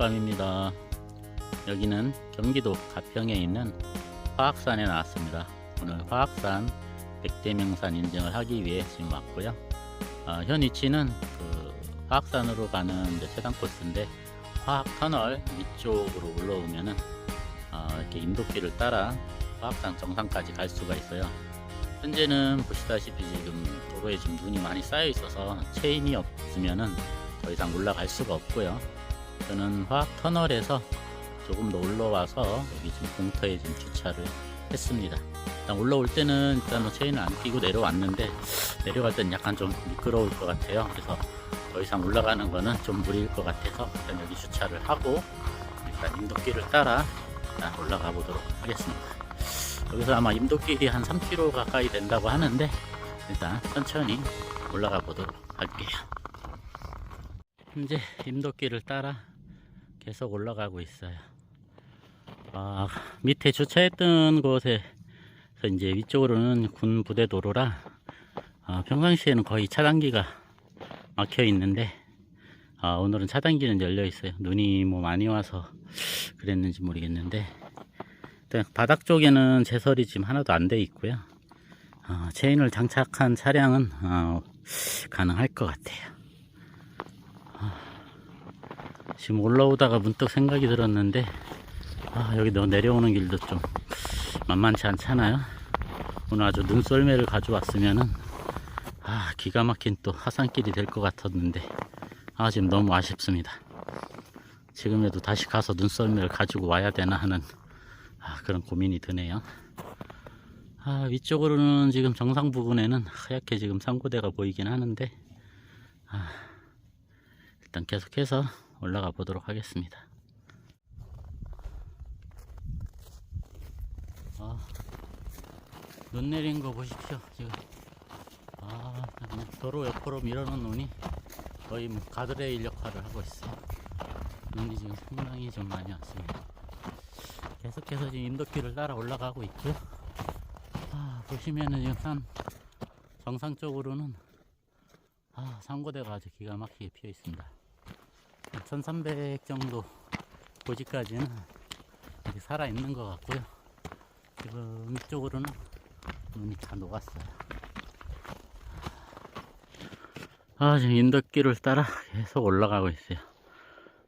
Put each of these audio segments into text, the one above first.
별밤입니다. 여기는 경기도 가평에 있는 화학산에 나왔습니다. 오늘 화학산 백대명산 인증을 하기 위해 지금 왔고요. 어, 현 위치는 그 화학산으로 가는 최단 코스인데 화학터널 위쪽으로 올라오면은 어, 이렇게 인도길을 따라 화학산 정상까지 갈 수가 있어요. 현재는 보시다시피 지금 도로에 지금 눈이 많이 쌓여 있어서 체인이 없으면은 더 이상 올라갈 수가 없고요. 저는 화학 터널에서 조금 더 올라와서 여기 지금 공터에 지금 주차를 했습니다. 일단 올라올 때는 일단 뭐 체인을 안 끼고 내려왔는데 내려갈 때는 약간 좀 미끄러울 것 같아요. 그래서 더 이상 올라가는 거는 좀 무리일 것 같아서 일단 여기 주차를 하고 일단 임도길을 따라 일단 올라가 보도록 하겠습니다. 여기서 아마 임도길이 한 3km 가까이 된다고 하는데 일단 천천히 올라가 보도록 할게요. 현재 임도길을 따라 계속 올라가고 있어요. 아, 밑에 주차했던 곳에서 이제 위쪽으로는 군 부대 도로라 아, 평상시에는 거의 차단기가 막혀 있는데 아, 오늘은 차단기는 열려 있어요. 눈이 뭐 많이 와서 그랬는지 모르겠는데 일단 바닥 쪽에는 제설이 지금 하나도 안 돼 있고요. 어, 체인을 장착한 차량은 어, 가능할 것 같아요. 지금 올라오다가 문득 생각이 들었는데 아, 여기 너 내려오는 길도 좀 만만치 않잖아요. 오늘 아주 눈썰매를 가져왔으면은 아, 기가 막힌 또 하산길이 될 것 같았는데 아, 지금 너무 아쉽습니다. 지금에도 다시 가서 눈썰매를 가지고 와야 되나 하는 아, 그런 고민이 드네요. 아, 위쪽으로는 지금 정상 부근에는 하얗게 지금 상고대가 보이긴 하는데 아, 일단 계속해서 올라가 보도록 하겠습니다. 아, 눈 내린 거 보십시오. 지금 아, 그냥 도로 옆으로 밀어놓은 눈이 거의 뭐 가드레일 역할을 하고 있어요. 눈이 지금 상당히 좀 많이 왔습니다. 계속해서 지금 인도길을 따라 올라가고 있고요. 아, 보시면은 지금 산 정상 쪽으로는 아, 상고대가 아주 기가 막히게 피어 있습니다. 1300 정도 고지까지는 이렇게 살아 있는 것 같고요. 지금 이쪽으로는 눈이 다 녹았어요. 아, 지금 인덕길을 따라 계속 올라가고 있어요.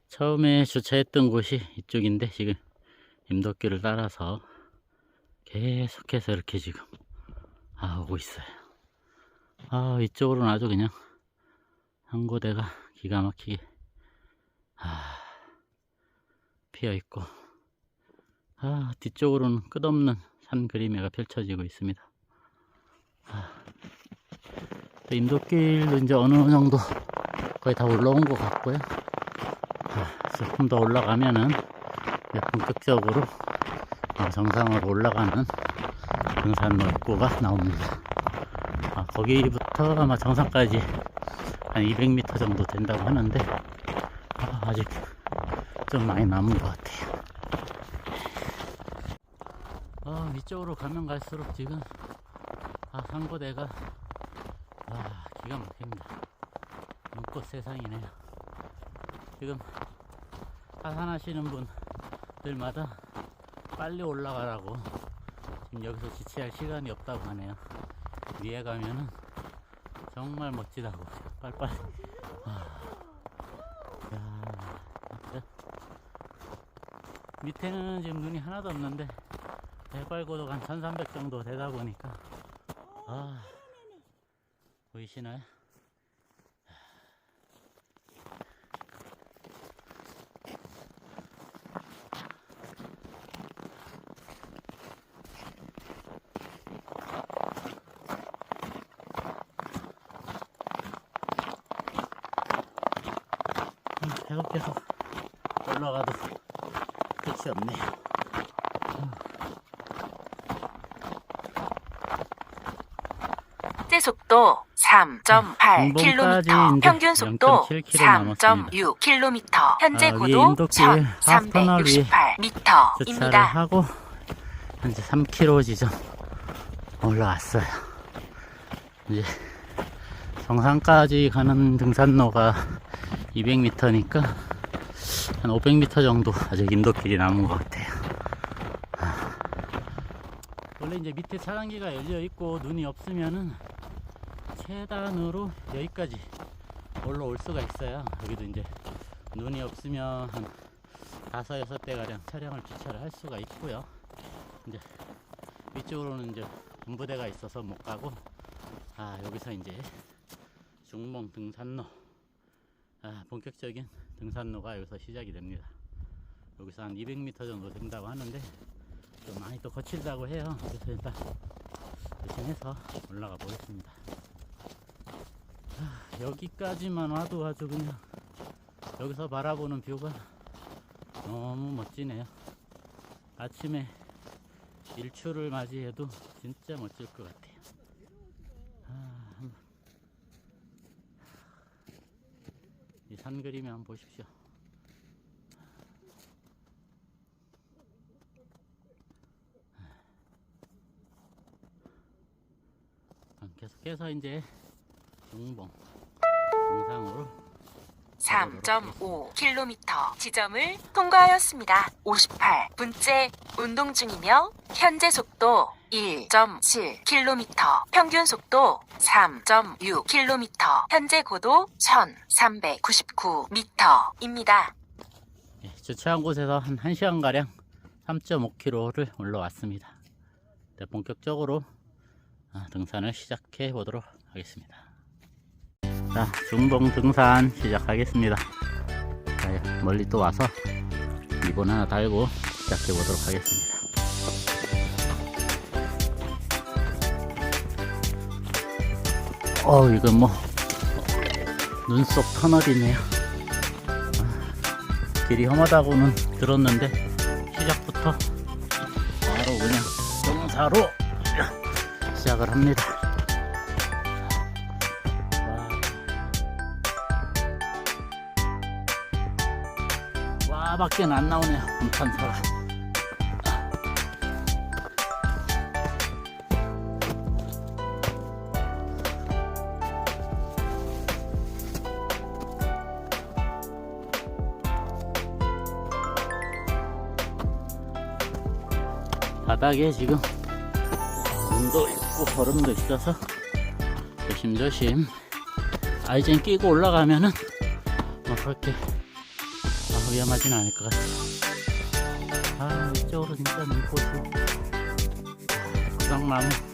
처음에 주차했던 곳이 이쪽인데 지금 임덕길을 따라서 계속해서 이렇게 지금 아, 오고 있어요. 아, 이쪽으로는 아주 그냥 한 고대가 기가 막히게 아, 피어 있고, 아, 뒤쪽으로는 끝없는 산 그림회가 펼쳐지고 있습니다. 아, 또 임도길도 이제 어느 정도 거의 다 올라온 것 같고요. 아, 조금 더 올라가면은 본격적으로 어, 정상으로 올라가는 등산 로 입구가 나옵니다. 아, 거기부터 아마 정상까지 한 200m 정도 된다고 하는데 아, 아직 좀 많이 남은 것 같아요. 아, 위쪽으로 가면 갈수록 지금 아, 상고대가 아, 기가 막힙니다. 눈꽃 세상이네요. 지금 하산하시는 분들마다 빨리 올라가라고 지금 여기서 지체할 시간이 없다고 하네요. 위에 가면은 정말 멋지다고 빨리빨리 밑에는 지금 눈이 하나도 없는데 해발 고도가 한 1300 정도 되다 보니까 아 보이시나요? 음, 계속 계속 올라가도 끝이 없네요. 현재 속도 3.8km, 공봉까지 이제 평균 속도 0.7km 남았습니다. 3.6km, 현재 아, 고도 인도길 하프터널 위에 주차를 1368m입니다. 하고 현재 3km 지점 올라왔어요. 이제 정상까지 가는 등산로가 200m니까 한 500m 정도 아직 인도길이 남은 것 같아요. 아. 원래 이제 밑에 차단기가 열려 있고 눈이 없으면은 최단으로 여기까지 올라올 수가 있어요. 여기도 이제 눈이 없으면 한 다섯 여섯 대 가량 차량을 주차를 할 수가 있고요. 이제 위쪽으로는 이제 군부대가 있어서 못 가고 아 여기서 이제 중봉 등산로 아, 본격적인 등산로가 여기서 시작이 됩니다. 여기서 한 200m 정도 된다고 하는데 좀 많이 또 거칠다고 해요. 그래서 일단 대신해서 올라가 보겠습니다. 아, 여기까지만 와도 아주 그냥 여기서 바라보는 뷰가 너무 멋지네요. 아침에 일출을 맞이해도 진짜 멋질 것 같아요. 아, 한번 이산 그림을 한번 보십시오. 아, 계속해서 이제 중봉 정상으로 3.5km 지점을 통과하였습니다. 58분째 운동 중이며 현재 속도 1.7km, 평균 속도 3.6km, 현재 고도 1399m입니다. 예, 주차한 곳에서 한 1시간가량 3.5km를 올라왔습니다. 네, 본격적으로 아, 등산을 시작해 보도록 하겠습니다. 자, 중봉 등산 시작하겠습니다. 자, 예, 멀리 또 와서 리본 하나 달고 시작해 보도록 하겠습니다. 어, 이건 뭐 눈속 터널이네요. 길이 험하다고는 들었는데 시작부터 바로 그냥 경사로 시작을 합니다. 와, 와 밖에는 안 나오네요. 감탄사가. 바닥에 지금. 눈도 있고 얼음도 있어서 조심조심. 아이젠 끼고 올라가면은 뭐 그렇게 아, 위험하진 않을 것 같아요 아 이쪽으로 진짜 눈꽃이. 구상나무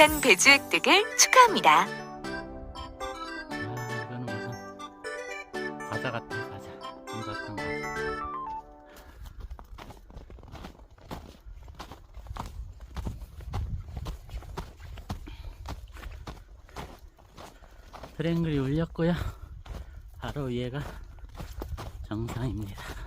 등산 배주 획득을 축하합니다. 아, 이거는 무슨 과자 같아, 과자. 솜사탕 과자. 트랭글이 울렸고요. 바로 위에가 정상입니다.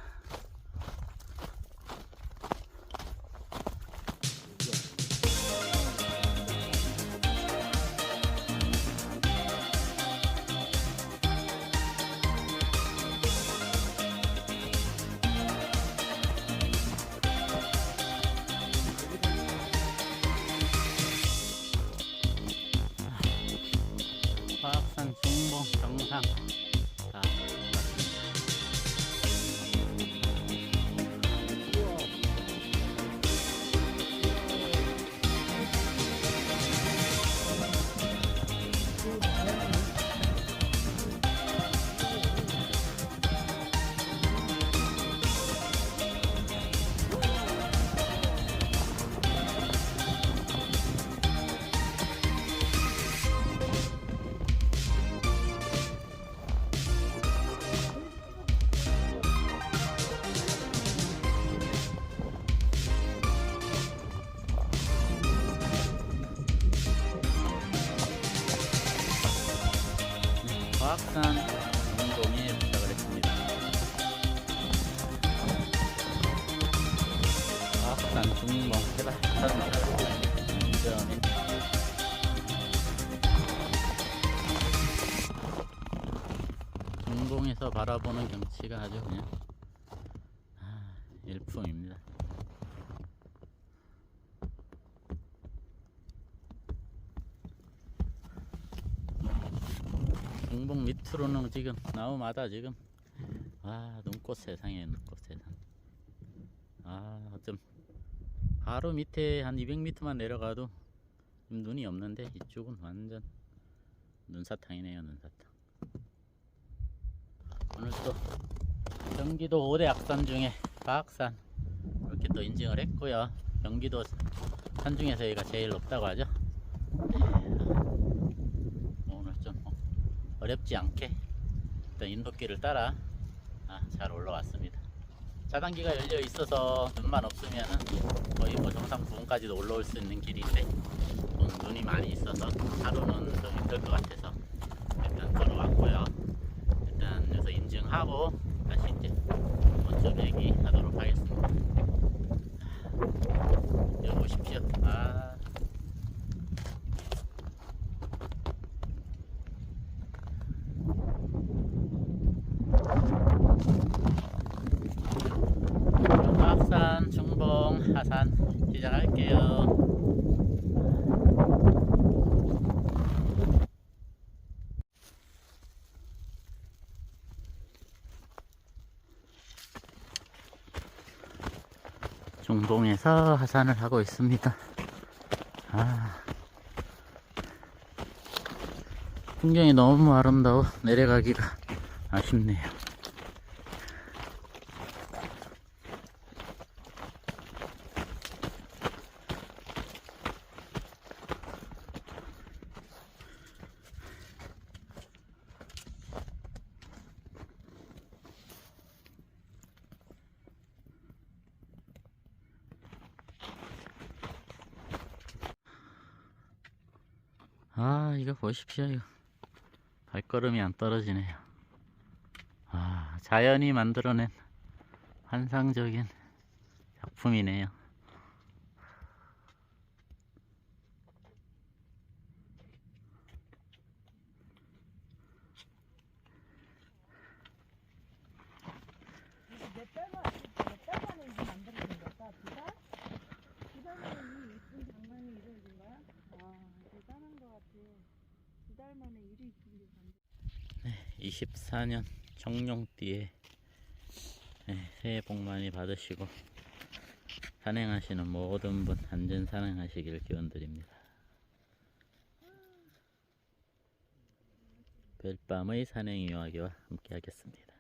成功成功上啊。 화학산 운동에 도착을 했습니다. 중봉 해발 3m 안전에 중봉에서 바라보는 경치가 아주 그냥 아, 일품입니다. 중봉 밑으로는 지금 나무마다 지금. 아 눈꽃 세상에 눈꽃 세상. 아 어쩜. 바로 밑에 한 200m만 내려가도 눈이 없는데 이쪽은 완전 눈사탕이네요 눈사탕. 오늘 또 경기도 5대 악산 중에 과학산. 이렇게 또 인증을 했고요. 경기도 산 중에서 여기가 제일 높다고 하죠 네. 오늘 좀 어렵지 않게 일단 인도길을 따라 아, 잘 올라왔습니다. 차단기가 열려 있어서 눈만 없으면 거의 뭐 정상 부분까지도 올라올 수 있는 길인데 좀 눈이 많이 있어서 하루는 좀 힘들 것 같아서 일단 걸어왔고요. 일단 여기서 인증하고 다시 이제 먼저 배기 하도록 하겠습니다. 아, 여기 보십시오. 아. 화학산, 중봉, 하산 시작할게요. 중봉에서 하산을 하고 있습니다. 아, 풍경이 너무 아름다워 내려가기가 아쉽네요. 아, 이거 보십시오, 이거. 발걸음이 안 떨어지네요. 아, 자연이 만들어낸 환상적인 작품이네요. 몇달 만에 몇달 만에 이거 만들어진 걸까? 두 달? 두달 만에 이 예쁜 장난이 이루어진 거야? 와 대단한 것 같아. 두 달 만에 이리 이쁜 게 만들. 24년 청룡띠에 네, 새해 복 많이 받으시고 산행하시는 모든 분 안전 산행하시길 기원드립니다. 별밤의 산행 이야기와 함께 하겠습니다.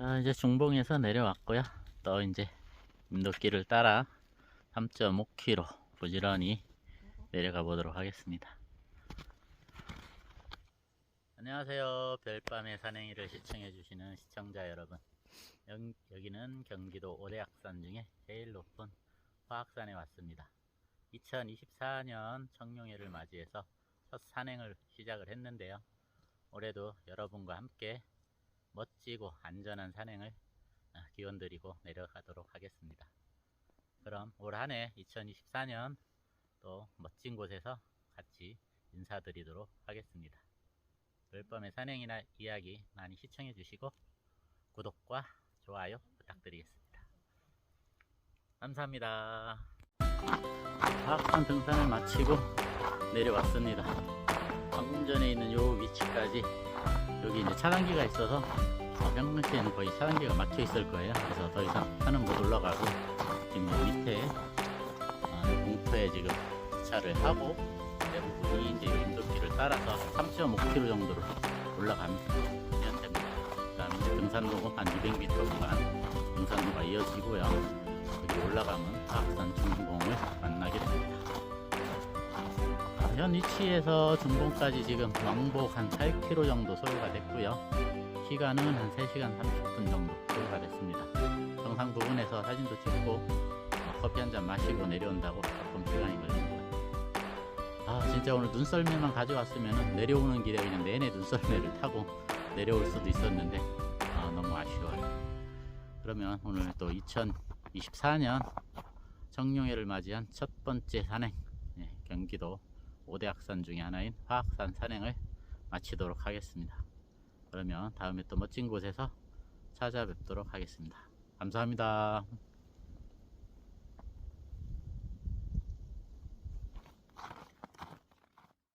자, 이제 중봉에서 내려왔고요. 또 이제 임도길을 따라 3.5km 부지런히 내려가 보도록 하겠습니다. 안녕하세요. 별밤의 산행이를 시청해 주시는 시청자 여러분. 영- 여기는 경기도 오대악산 중에 제일 높은 화학산에 왔습니다. 2024년 청룡회를 맞이해서 첫 산행을 시작을 했는데요. 올해도 여러분과 함께 멋지고 안전한 산행을 아, 기원드리고 내려가도록 하겠습니다. 그럼 올 한해 2024년 또 멋진 곳에서 같이 인사드리도록 하겠습니다. 별밤의 산행이나 이야기 많이 시청해 주시고 구독과 좋아요 부탁드리겠습니다. 감사합니다. 화학산 등산을 마치고 내려왔습니다. 방금 전에 있는 요 위치까지 여기 이제 차단기가 있어서 어, 평상시에는 거의 차단기가 막혀 있을 거예요. 그래서 더 이상 산은 못 올라가고 지금 이 밑에 어, 공터에 지금 주차를 하고 대부분이 이제 인도길을 따라서 3.5km 정도로 올라가면 됩니다. 그 다음에 이제 등산로가 한 200m 구간 등산로가 이어지고요. 여기 올라가면 화학산 중봉을 만나게 됩니다. 현 위치에서 중봉까지 지금 왕복 한 8km 정도 소요가 됐고요. 시간은 한 3시간 30분 정도 소요가 됐습니다. 정상 부근에서 사진도 찍고 어, 커피 한 잔 마시고 내려온다고 조금 시간이 걸립니다. 아 진짜 오늘 눈썰매만 가져왔으면 내려오는 길에 그냥 내내 눈썰매를 타고 내려올 수도 있었는데 아, 너무 아쉬워요. 그러면 오늘 또 2024년 청룡회를 맞이한 첫 번째 산행 예, 경기도 5대 악산 중에 하나인 화악산 산행을 마치도록 하겠습니다. 그러면 다음에 또 멋진 곳에서 찾아뵙도록 하겠습니다. 감사합니다.